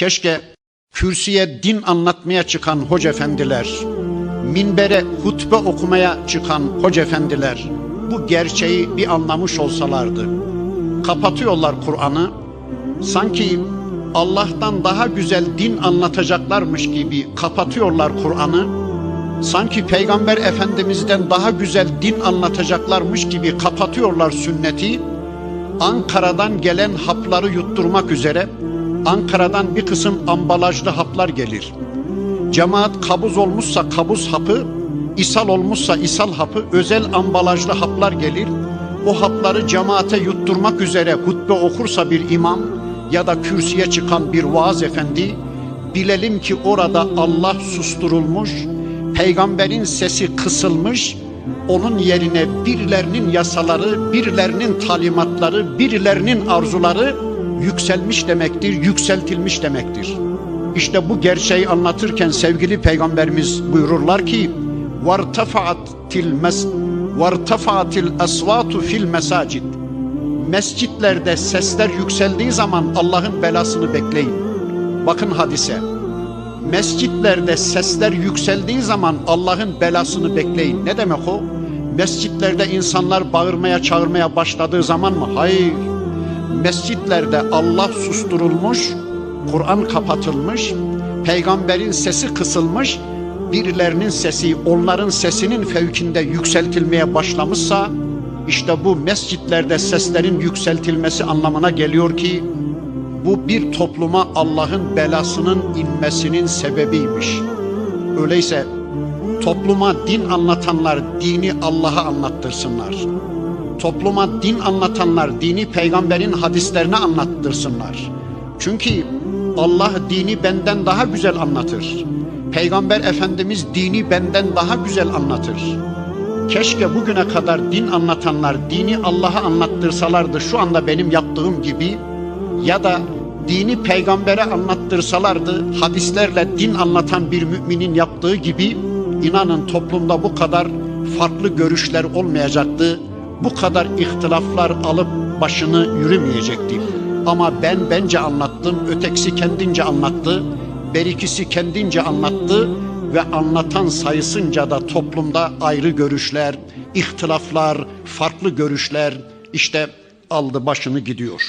Keşke kürsüye din anlatmaya çıkan hoca efendiler, minbere hutbe okumaya çıkan hoca efendiler bu gerçeği bir anlamış olsalardı. Kapatıyorlar Kur'an'ı. Sanki Allah'tan daha güzel din anlatacaklarmış gibi kapatıyorlar Kur'an'ı. Sanki Peygamber Efendimiz'den daha güzel din anlatacaklarmış gibi kapatıyorlar sünneti. Ankara'dan gelen hapları yutturmak üzere Ankara'dan bir kısım ambalajlı haplar gelir. Cemaat kabuz olmuşsa kabuz hapı, ishal olmuşsa ishal hapı, özel ambalajlı haplar gelir. O hapları cemaate yutturmak üzere hutbe okursa bir imam ya da kürsüye çıkan bir vaaz efendi, bilelim ki orada Allah susturulmuş, peygamberin sesi kısılmış, onun yerine birilerinin yasaları, birilerinin talimatları, birilerinin arzuları yükselmiş demektir, yükseltilmiş demektir. İşte bu gerçeği anlatırken sevgili peygamberimiz buyururlar ki vartafaatil mes vartafaatil asvatu fil mesacid mescitlerde sesler yükseldiği zaman Allah'ın belasını bekleyin. Bakın hadise. Mescitlerde sesler yükseldiği zaman Allah'ın belasını bekleyin. Ne demek o? Mescitlerde insanlar bağırmaya çağırmaya başladığı zaman mı? Hayır. Mescitlerde Allah susturulmuş, Kur'an kapatılmış, peygamberin sesi kısılmış, birilerinin sesi onların sesinin fevkinde yükseltilmeye başlamışsa işte bu mescitlerde seslerin yükseltilmesi anlamına geliyor ki bu bir topluma Allah'ın belasının inmesinin sebebiymiş. Öyleyse topluma din anlatanlar dini Allah'a anlattırsınlar. Topluma din anlatanlar dini peygamberin hadislerine anlattırsınlar. Çünkü Allah dini benden daha güzel anlatır. Peygamber Efendimiz dini benden daha güzel anlatır. Keşke bugüne kadar din anlatanlar dini Allah'a anlattırsalardı şu anda benim yaptığım gibi ya da dini peygambere anlattırsalardı hadislerle din anlatan bir müminin yaptığı gibi inanın toplumda bu kadar farklı görüşler olmayacaktı. Bu kadar ihtilaflar alıp başını yürümeyecekti. Ama ben bence anlattım, ötekisi kendince anlattı, berikisi kendince anlattı ve anlatan sayısınca da toplumda ayrı görüşler, ihtilaflar, farklı görüşler işte aldı başını gidiyor.